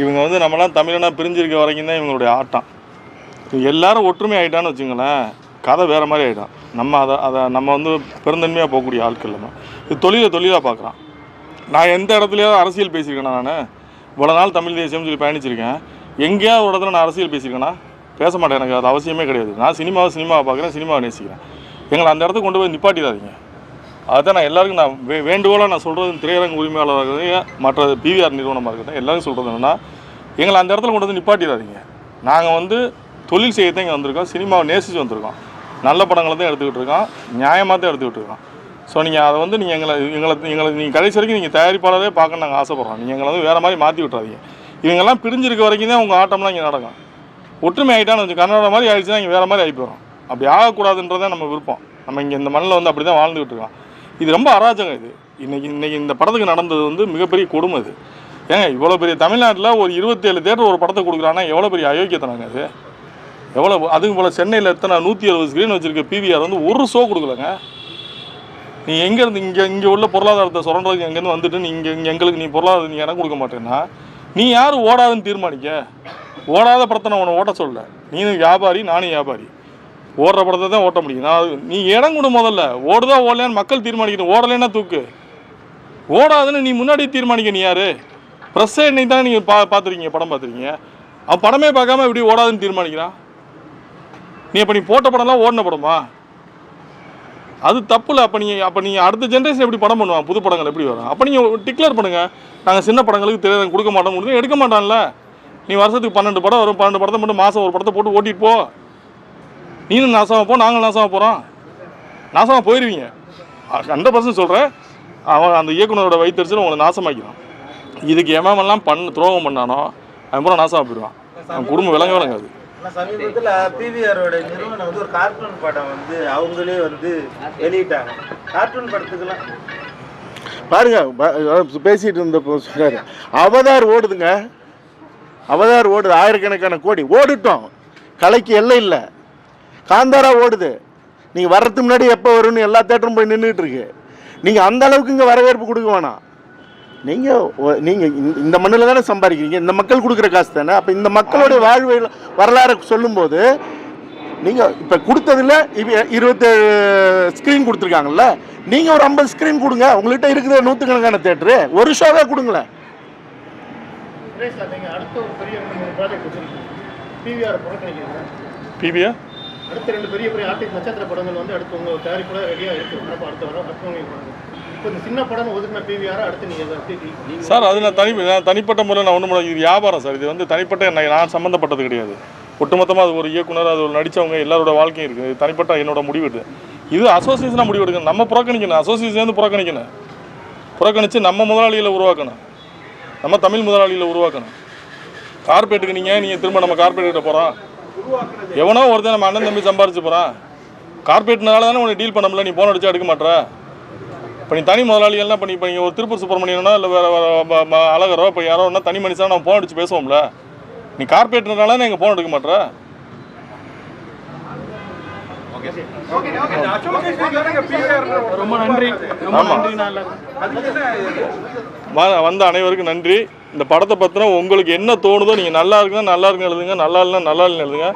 இவங்க வந்து நம்மளாம் தமிழனாக பிரிஞ்சிருக்க வரைக்கும் தான் இவங்களுடைய ஆட்டம். எல்லாரும் ஒற்றுமை ஆகிட்டான்னு வச்சுங்களேன் கதை வேறு மாதிரி ஆகிடும் நம்ம அதை அதை நம்ம வந்து பெருந்தன்மையாக போகக்கூடிய ஆட்கள் நம்ம. இது தொழிலை தொழிலாக பார்க்குறான் நான் எந்த இடத்துலையாவது அரசியல் பேசியிருக்கேனா நான்? இவ்வளோ நாள் தமிழ் தேசியம்னு சொல்லி பயணிச்சிருக்கேன். எங்கேயாவது ஒரு இடத்துல நான் அரசியல் பேசியிருக்கேனா? பேச மாட்டேன் எனக்கு அது அவசியமே கிடையாது. நான் சினிமாவை சினிமாவை பார்க்குறேன் சினிமாவை நேசிக்கிறேன். எங்களை அந்த இடத்துக்கு கொண்டு போய் நிப்பாட்டிடாதீங்க. அதுதான் நான் எல்லாருக்கும் நான் வே வேண்டுகோளாக நான் சொல்கிறது திரையரங்கு உரிமையாளராக இருக்கட்டும் மற்ற பிவிஆர் நிறுவனமாக இருக்கட்டும் எல்லாரும் சொல்கிறது என்னென்னா எங்களை அந்த இடத்துல கொண்டு வந்து நிப்பாட்டிடாதீங்க. நாங்கள் வந்து தொழில் செய்யத்தான் இங்கே வந்திருக்கோம் சினிமாவை நேசித்து வந்திருக்கோம். நல்ல படங்களை தான் எடுத்துக்கிட்டு இருக்கோம் நியாயமாக தான் எடுத்துக்கிட்டு இருக்கோம். ஸோ நீங்கள் அதை வந்து நீங்கள் எங்களை எங்களை எங்களை நீங்கள் கடைசி வரைக்கும் நீங்கள் தயாரிப்பாளரே பார்க்க நாங்கள் ஆசைப்பட்றோம். நீங்கள் எங்களை வந்து வேறு மாதிரி மாற்றி விட்றாதீங்க இவங்கெல்லாம் பிரிஞ்சிருக்க வரைக்கும் தான் உங்கள் ஆட்டம்லாம் இங்கே நடக்கும். ஒற்றுமை ஆகிட்டான்னு வச்சு கன்னட மாதிரி ஆயிடுச்சுன்னா இங்கே வேறு மாதிரி ஆகி போயிடும் அப்படி ஆகக்கூடாதுன்றதான் நம்ம விருப்பம். நம்ம இங்கே இந்த மண்ணில் வந்து அப்படி தான் வாழ்ந்துகிட்டு இருக்கோம். இது ரொம்ப அராஜகம் இது. இன்றைக்கி இன்றைக்கி இந்த படத்துக்கு நடந்தது வந்து மிகப்பெரிய கொடுமை இது. ஏங்க இவ்வளோ பெரிய தமிழ்நாட்டில் ஒரு இருபத்தேழு தேட்டர் ஒரு படத்தை கொடுக்குறான்னா எவ்வளோ பெரிய அயோக்கியத்தனாங்க அது எவ்வளோ அதுவும் போல் சென்னையில் எத்தனை நூற்றி அறுபது ஸ்க்ரீன் வச்சுருக்க பிவிஆர் வந்து ஒரு ஷோ கொடுக்கலங்க. நீ எங்கேருந்து இங்கே இங்கே உள்ள பொருளாதாரத்தை சுரண்டதுக்கு எங்கேருந்து வந்துட்டு நீ இங்கே இங்கே எங்களுக்கு நீ பொருளாதாரம் நீ இடம் கொடுக்க மாட்டேன்னா நீ யார் ஓடாதுன்னு தீர்மானிக்க? ஓடாத படத்தை நான் உன்னை ஓட்ட சொல்ல. நீனும் வியாபாரி நானும் வியாபாரி. ஓடுற படத்தை தான் ஓட்ட முடியும். நான் அது- நீ இடம் கொடு முதல்ல. ஓடுதா ஓடலையான்னு மக்கள் தீர்மானிக்கணும். ஓடலைன்னா தூக்கு. ஓடாதுன்னு நீ முன்னாடி தீர்மானிக்க நீ யாரு? ப்ரெஸ் இன்னைக்கு தான் நீங்கள் பா பார்த்துருக்கீங்க படம் பார்த்துருக்கீங்க. அவன் படமே பார்க்காம இப்படி ஓடாதுன்னு தீர்மானிக்கிறான். நீ அப்போ நீ போட்ட படம்லாம் ஓடின படமா? அது தப்புல. அப்போ நீங்கள் அப்போ நீங்கள் அடுத்த ஜென்ரேஷன் எப்படி படம் பண்ணுவான்? புது படங்கள் எப்படி வரும்? அப்போ நீங்கள் டிக்ளேர் பண்ணுங்கள் நாங்கள் சின்ன படங்களுக்கு தெரியாத கொடுக்க மாட்டோம் கொடுத்து எடுக்க மாட்டான்ல. நீ வருஷத்துக்கு பன்னெண்டு படம் வரும். பன்னெண்டு படத்தை மட்டும் மாதம் ஒரு படத்தை போட்டு ஓட்டிட்டு போ. நீனும் நாசமாக போ நாங்களும் நாசமாக போகிறோம் நாசமாக போயிடுவீங்க ஹண்ட்ரட் பர்சன்ட் சொல்கிறேன் அவன் அந்த இயக்குனரோட வைத்தறிச்சல் உங்களை நாசமாக்கிடும். இதுக்கு எமெல்லாம் பண்ண துரோகம் பண்ணானோ அவன் பூரா நாசமாக போயிடுவான். அவன் குடும்பம் விளங்க விளங்காது. சமீபத்துல பிவிஆரோட நிறுவனம் வந்து ஒரு கார்ட்டூன் படம் வந்து அவங்களே வந்து வெளியிட்டாங்க. கார்ட்டூன் படத்துக்கெல்லாம். பாருங்க பேசிட்டு இருந்தப்போ சொன்னாரு அவதார் ஓடுதுங்க. அவதார் ஓடுது ஆயிரக்கணக்கான கோடி. ஓடிட்டோம். கலைக்கு எல்லை இல்லை. காந்தாரா ஓடுது. நீங்கள் வர்றதுக்கு முன்னாடி எப்போ வரும்னு எல்லா தேட்டரும் போய் நின்றுட்டு இருக்கு நீங்கள் அந்த அளவுக்கு இங்கே வரவேற்பு கொடுக்க வேணாம். நீங்கள் நீங்கள் இந்த மண்ணில் தானே சம்பாதிக்கிறீங்க? இந்த மக்கள் கொடுக்குற காசு தானே? அப்போ இந்த மக்களுடைய வாழ்வு வரலாறை சொல்லும்போது நீங்கள் இப்போ கொடுத்ததில் இருபத்தேழு ஸ்க்ரீன் கொடுத்துருக்காங்கல்ல? நீங்கள் ஒரு ஐம்பது ஸ்க்ரீன் கொடுங்க. உங்கள்கிட்ட இருக்குது நூற்றுக்கணக்கான தேட்டரு ஒரு ஷோவே கொடுங்களேன். பிவிஆர்? அடுத்த ரெண்டு பெரிய பெரிய ஆர்டிஸ்ட் நட்சத்திர படங்கள் வந்து அடுத்து உங்கள் தயாரிப்போட ரெடியாக இருக்குது அப்போ அடுத்த வர அடுத்தவங்க படங்கள் சின்ன படம் சார் அது நான் தனி நான் தனிப்பட்ட முறையில் நான் ஒன்றும் இது வியாபாரம் சார். இது வந்து தனிப்பட்ட என்னை நான் சம்மந்தப்பட்டது கிடையாது. ஒட்டுமொத்தமாக அது ஒரு இயக்குனர் அது ஒரு நடித்தவங்க எல்லாரோட வாழ்க்கையும் இருக்குது இது தனிப்பட்ட என்னோட முடிவு இது. இது அசோசியேஷனாக முடிவு எடுக்கணும். நம்ம புறக்கணிக்கணும். அசோசியேஷன் வந்து புறக்கணிக்கணும். புறக்கணித்து நம்ம முதலாளிகளை உருவாக்கணும். நம்ம தமிழ் முதலாளிகளை உருவாக்கணும். கார்பரேட்டுக்கு நீங்கள் நீங்கள் திரும்ப நம்ம கார்பரேட்டு போகிறோம் எவனோ ஒருத்தன் நம்ம அண்ணன் தம்பி சம்பாரிச்சு போகிறான் கார்பரேட்னால தானே உனக்கு டீல் பண்ண முடியல நீ போன் அடிச்சா எடுக்க மாட்ற? இப்போ நீ தனி முதலாளிகள்லாம் இப்போ நீ இப்போ நீங்கள் ஒரு திருப்பூர் சுப்பிரமணியனோ இல்லை வேறு அழகரோ இப்போ யாரோ ஒன்றா தனி மனுஷனா நம்ம ஃபோன் அடிச்சு பேசுவோம்ல. நீ கார்பரேட்டர்னால நீங்கள் ஃபோன் எடுக்க மாட்ற? ரொம்ப நன்றி ரொம்ப ஆமா. நன்றி நான் வ- வந்த அனைவருக்கும் நன்றி. இந்த படத்தை பற்றின உங்களுக்கு என்ன தோணுதோ நீங்கள் நல்லா இருக்குன்னா நல்லா இருக்குன்னு எழுதுங்க. நல்லா இல்லைன்னா நல்லா இல்லைன்னு எழுதுங்க.